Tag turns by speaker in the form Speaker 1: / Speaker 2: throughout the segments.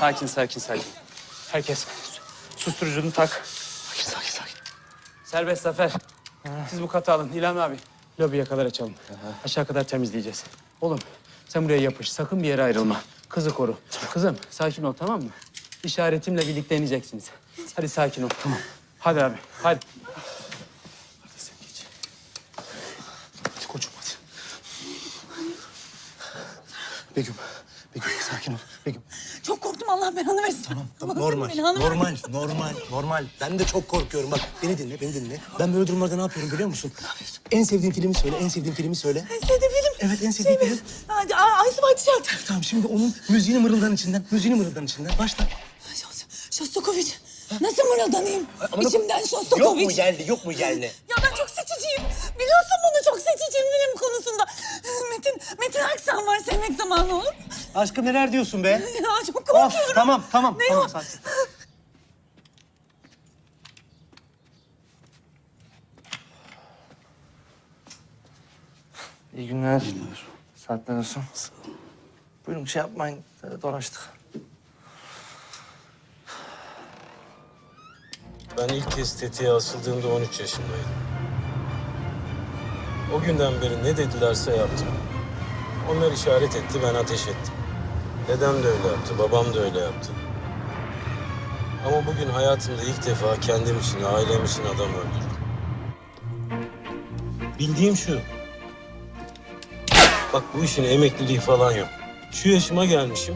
Speaker 1: Sakin, sakin, sakin. Herkes susturucunu tak.
Speaker 2: Sakin sakin sakin.
Speaker 1: Serbest Zafer. Siz bu katı alın. İlhan abi. Lobiye kadar açalım. Aşağı kadar temizleyeceğiz. Oğlum sen buraya yapış. Sakın bir yere ayrılma. Kızı koru. Kızım sakin ol tamam mı? İşaretimle birlikte ineceksiniz. Hadi sakin ol. Tamam. Hadi abi. Hadi.
Speaker 2: Hadi sen geç. Hadi koçum hadi. Begüm. Begüm sakin ol. Begüm.
Speaker 3: Çok korktum Allah belanı versin.
Speaker 2: Tamam, tamam. Normal,
Speaker 3: belanı versin.
Speaker 2: normal, normal, normal. Ben de çok korkuyorum. Bak beni dinle, beni dinle. Ben böyle durumlarda ne yapıyorum biliyor musun? En sevdiğin filmi söyle, en sevdiğin filmi söyle.
Speaker 3: En sevdiğim film.
Speaker 2: Evet, en sevdiğin
Speaker 3: Şey
Speaker 2: film.
Speaker 3: Hadi, Aysu Bahçışat.
Speaker 2: Tamam şimdi onun müziğini mırıldan içinden, müziğini mırıldan içinden. Başla.
Speaker 3: Şostakoviç. Nasıl mırıldanayım?
Speaker 2: Ama-
Speaker 3: İçimden Şostakoviç.
Speaker 2: Yok mu geldi, yok mu geldi?
Speaker 3: Ya ben çok seçiciyim. Biliyorsun bunu çok seçiciyim film konusunda. Metin, Metin Aksan var sevmek zamanı olur.
Speaker 2: Aşkım neler diyorsun be?
Speaker 3: Ya çok
Speaker 2: Of,
Speaker 3: korkuyorum.
Speaker 2: tamam, tamam,
Speaker 3: Ne
Speaker 2: tamam.
Speaker 3: o?
Speaker 2: Sakin.
Speaker 4: İyi günler. Saatler olsun. Buyurun şey yapmayın. Ee, Dolaştık.
Speaker 5: Ben ilk kez tetiğe asıldığımda 13 yaşındaydım. O günden beri ne dedilerse yaptım. Onlar işaret etti, ben ateş ettim. Dedem de öyle yaptı, babam da öyle yaptı. Ama bugün hayatımda ilk defa kendim için, ailem için adam öldürdüm. Bildiğim şu. Bak bu işin emekliliği falan yok. Şu yaşıma gelmişim.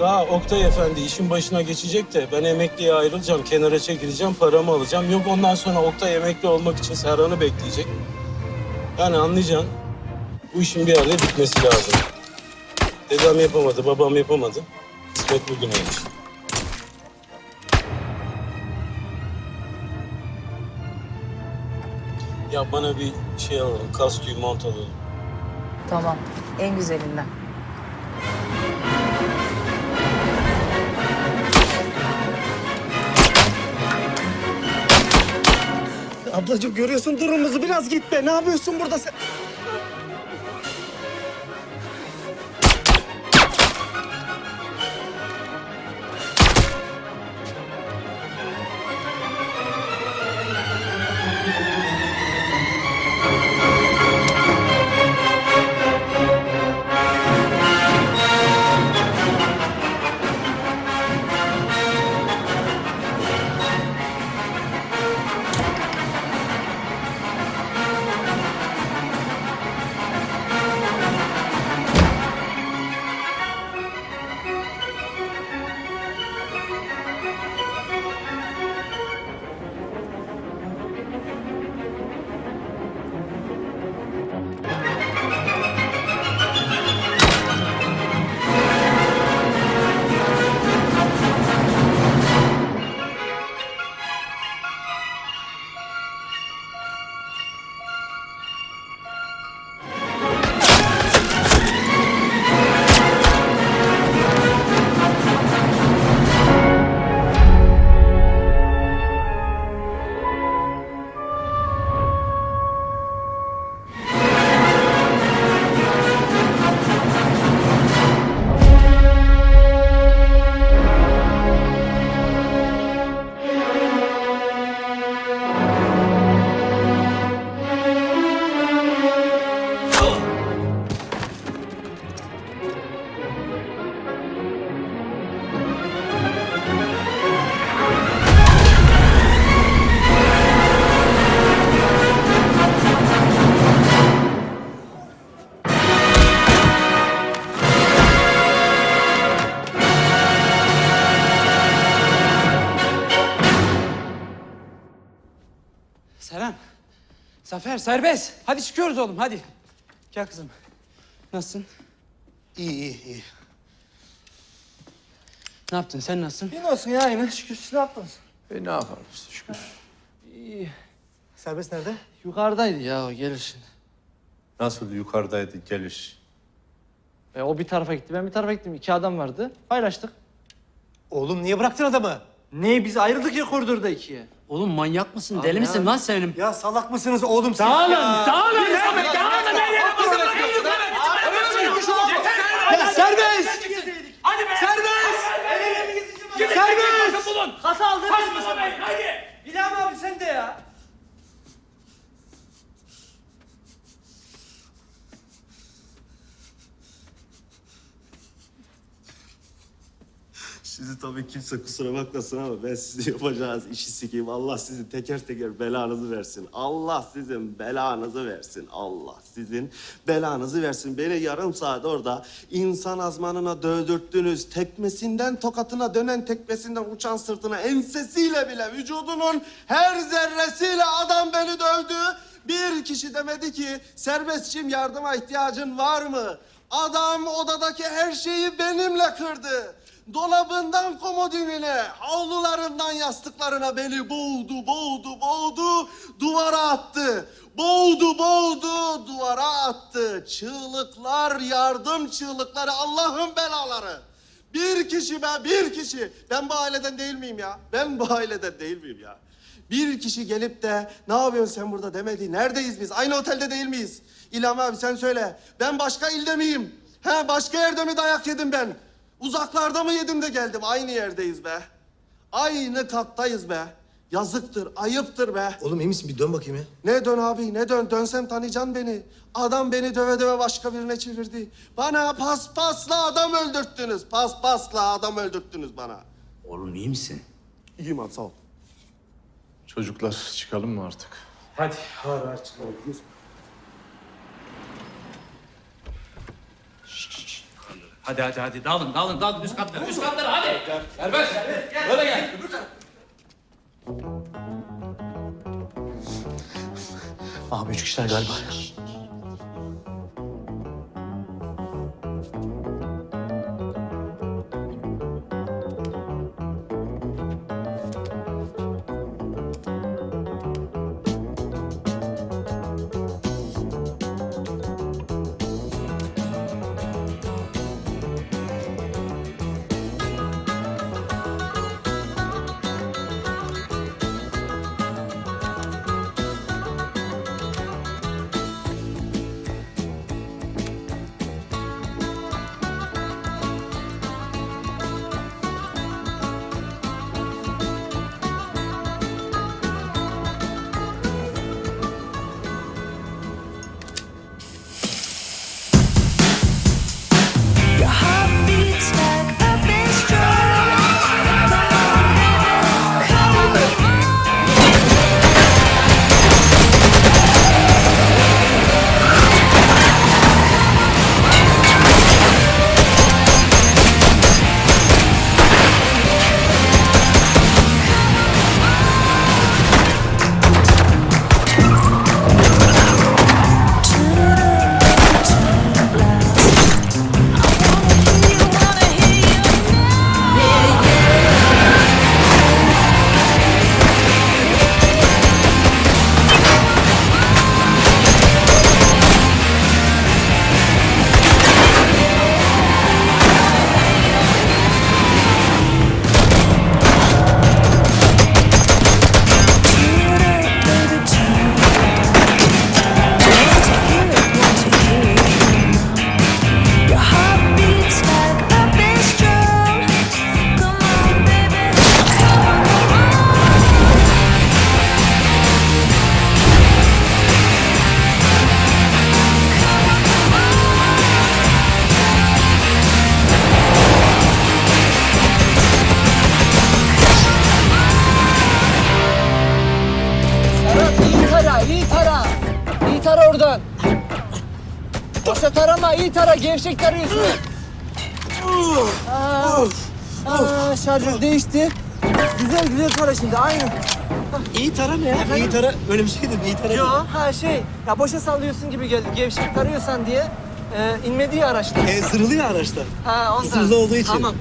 Speaker 5: Daha Oktay Efendi işin başına geçecek de ben emekliye ayrılacağım, kenara çekileceğim, paramı alacağım. Yok ondan sonra Oktay emekli olmak için Serhan'ı bekleyecek. Yani anlayacaksın, bu işin bir yerde bitmesi lazım. Dedem yapamadı, babam yapamadı. Kısmet bugüneymiş. Ya bana bir şey alalım, kastüyü, mont alalım.
Speaker 6: Tamam. En güzelinden.
Speaker 2: Ablacığım görüyorsun durumumuzu biraz git be. Ne yapıyorsun burada sen?
Speaker 1: Zafer serbest. Hadi çıkıyoruz oğlum hadi. Gel kızım. Nasılsın?
Speaker 2: İyi iyi iyi.
Speaker 1: Ne yaptın? Sen nasılsın?
Speaker 4: İyi olsun ya yine. Şükür siz ne yaptınız?
Speaker 7: E ne yapalım işte şükür.
Speaker 4: İyi.
Speaker 2: Serbest nerede?
Speaker 4: Yukarıdaydı ya o gelişin.
Speaker 7: Nasıl yukarıdaydı geliş?
Speaker 4: E, o bir tarafa gitti, ben bir tarafa gittim. İki adam vardı. Paylaştık.
Speaker 2: Oğlum niye bıraktın adamı?
Speaker 4: Ne biz ayrıldık ya koridorda ikiye.
Speaker 1: Oğlum manyak mısın? Deli misin lan senin?
Speaker 2: Ya salak mısınız oğlum siz
Speaker 1: Dağılın,
Speaker 2: ya?
Speaker 1: dağılın.
Speaker 2: Ya serbest! Hadi be! Serbest!
Speaker 8: Serbest! Hata aldın. Saçmalamayın hadi. İlham abi sen de ya.
Speaker 9: Sizi tabii kimse kusura bakmasın ama ben sizi yapacağınız işi sikeyim. Allah sizin teker teker belanızı versin. Allah sizin belanızı versin. Allah sizin belanızı versin. Beni yarım saat orada insan azmanına dövdürttünüz. Tekmesinden tokatına dönen tekmesinden uçan sırtına ensesiyle bile vücudunun her zerresiyle adam beni dövdü. Bir kişi demedi ki serbestçim yardıma ihtiyacın var mı? Adam odadaki her şeyi benimle kırdı. Dolabından komodinine, havlularından yastıklarına beni boğdu, boğdu, boğdu, duvara attı. Boğdu, boğdu, duvara attı. Çığlıklar, yardım çığlıkları, Allah'ın belaları. Bir kişi be, bir kişi. Ben bu aileden değil miyim ya? Ben bu aileden değil miyim ya? Bir kişi gelip de ne yapıyorsun sen burada demedi. Neredeyiz biz? Aynı otelde değil miyiz? İlham abi sen söyle. Ben başka ilde miyim? He başka yerde mi dayak yedim ben? Uzaklarda mı yedim de geldim? Aynı yerdeyiz be. Aynı kattayız be. Yazıktır, ayıptır be.
Speaker 2: Oğlum iyi misin? Bir dön bakayım ya.
Speaker 9: Ne dön abi, ne dön? Dönsem tanıyacaksın beni. Adam beni döve döve başka birine çevirdi. Bana paspasla adam öldürttünüz. Paspasla adam öldürttünüz bana.
Speaker 1: Oğlum iyi misin?
Speaker 9: İyiyim abi, sağ ol.
Speaker 7: Çocuklar çıkalım mı artık?
Speaker 1: Hadi. Hadi hadi hadi dağılın dağılın dağılın üst katlara üst katlara hadi. Serbest. Böyle gel.
Speaker 2: Abi üç kişiler galiba.
Speaker 8: Tarama, iyi tara. Gevşek tarıyorsun. Aa, aa, şarjör değişti. Güzel güzel tara şimdi, aynı.
Speaker 2: İyi tara ne ya? İyi tara öyle bir şey değil. İyi tara.
Speaker 8: Yo, ha şey, ya boşa sallıyorsun gibi geldi. Gevşek tarıyorsan diye e, inmedi ya araçtan.
Speaker 2: E, zırhlı ya araçta.
Speaker 8: Ha ondan.
Speaker 2: Hızlı olduğu için.
Speaker 8: Tamam.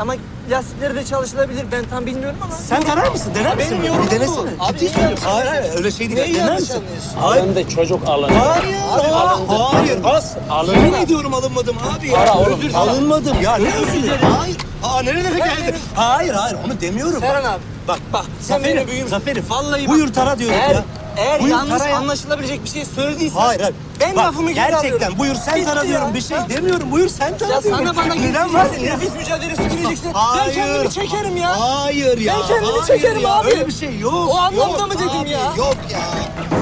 Speaker 8: Ama lastikleri de çalışılabilir. Ben tam bilmiyorum ama.
Speaker 2: Sen tarar mısın? Dener misin?
Speaker 8: Benim yorumum bu.
Speaker 2: denesene.
Speaker 8: Abi,
Speaker 2: Ciddi söylüyorum. Hayır hayır öyle şey değil.
Speaker 8: Neyi
Speaker 2: Dener
Speaker 8: yanlış
Speaker 2: misin?
Speaker 8: anlıyorsun?
Speaker 2: Hayır.
Speaker 5: Ben de çocuk alın.
Speaker 2: Hayır, aa, hayır, az. Yemin ediyorum alınmadım abi ya.
Speaker 5: Para oğlum,
Speaker 2: Özür dilerim.
Speaker 5: para.
Speaker 2: Alınmadım ya, ne özür dilerim? Hayır, aa nerelere geldi? Hayır, hayır, onu demiyorum.
Speaker 8: Serhan abi.
Speaker 2: Bak, bak,
Speaker 8: Sen
Speaker 2: Zafer'im,
Speaker 8: benim büyüğüm.
Speaker 2: Zafer'im.
Speaker 8: Vallahi bak.
Speaker 2: Buyur tara diyorum
Speaker 8: Eğer,
Speaker 2: ya.
Speaker 8: eğer
Speaker 2: Buyur
Speaker 8: yanlış
Speaker 2: tara ya.
Speaker 8: anlaşılabilecek bir şey söylediysen.
Speaker 2: Hayır, hayır.
Speaker 8: Ben
Speaker 2: Bak,
Speaker 8: lafımı geri alıyorum.
Speaker 2: Gerçekten buyur sen
Speaker 8: Bitti
Speaker 2: tara
Speaker 8: ya.
Speaker 2: diyorum. Bir şey demiyorum. Buyur sen tara
Speaker 8: Ya
Speaker 2: diyorum.
Speaker 8: sana bana
Speaker 2: Neden var
Speaker 8: gideceksin,
Speaker 2: ya?
Speaker 8: nefis mücadelesi gireceksin. Ben
Speaker 2: Hayır.
Speaker 8: kendimi çekerim ya.
Speaker 2: Hayır ya.
Speaker 8: Ben kendimi
Speaker 2: hayır
Speaker 8: çekerim
Speaker 2: ya.
Speaker 8: abi.
Speaker 2: Öyle bir şey yok.
Speaker 8: O anlamda
Speaker 2: yok
Speaker 8: mı dedim
Speaker 2: abi,
Speaker 8: ya?
Speaker 2: Yok ya.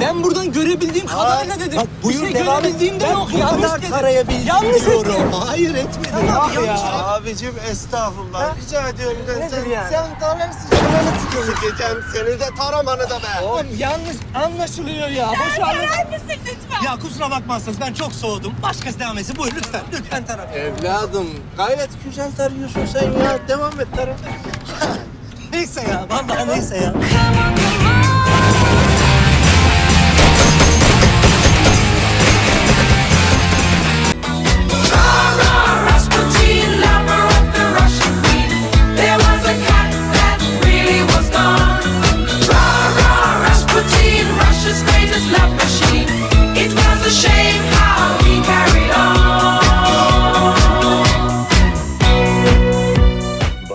Speaker 8: Ben buradan görebildiğim kadarıyla dedim.
Speaker 2: Bak buyur
Speaker 8: bir şey
Speaker 2: devam et.
Speaker 8: görebildiğim de
Speaker 2: Ben
Speaker 8: yok.
Speaker 2: bu
Speaker 8: Yanlış
Speaker 2: kadar
Speaker 8: dedim.
Speaker 2: tarayabildim
Speaker 8: Yanlış
Speaker 2: diyorum.
Speaker 8: ettim.
Speaker 2: Hayır etmedin
Speaker 8: Tamam
Speaker 2: abi
Speaker 8: ya.
Speaker 2: ya.
Speaker 9: Abicim estağfurullah. Rica ediyorum ben
Speaker 8: Nedir
Speaker 9: sen,
Speaker 8: yani?
Speaker 9: sen tararsın. Canını sıkacağım seni de taramanı da be.
Speaker 8: Oğlum yanlış anlaşılıyor ya. Boş.
Speaker 3: Tarar mısın lütfen?
Speaker 2: Ya kusura bakmazsanız ben çok soğudum. Başkası devam etsin. Buyur lütfen. Lütfen tara.
Speaker 9: Evladım gayet güzel tarıyorsun sen ya. Devam et tara.
Speaker 2: Neyse ya. Vallahi neyse ya.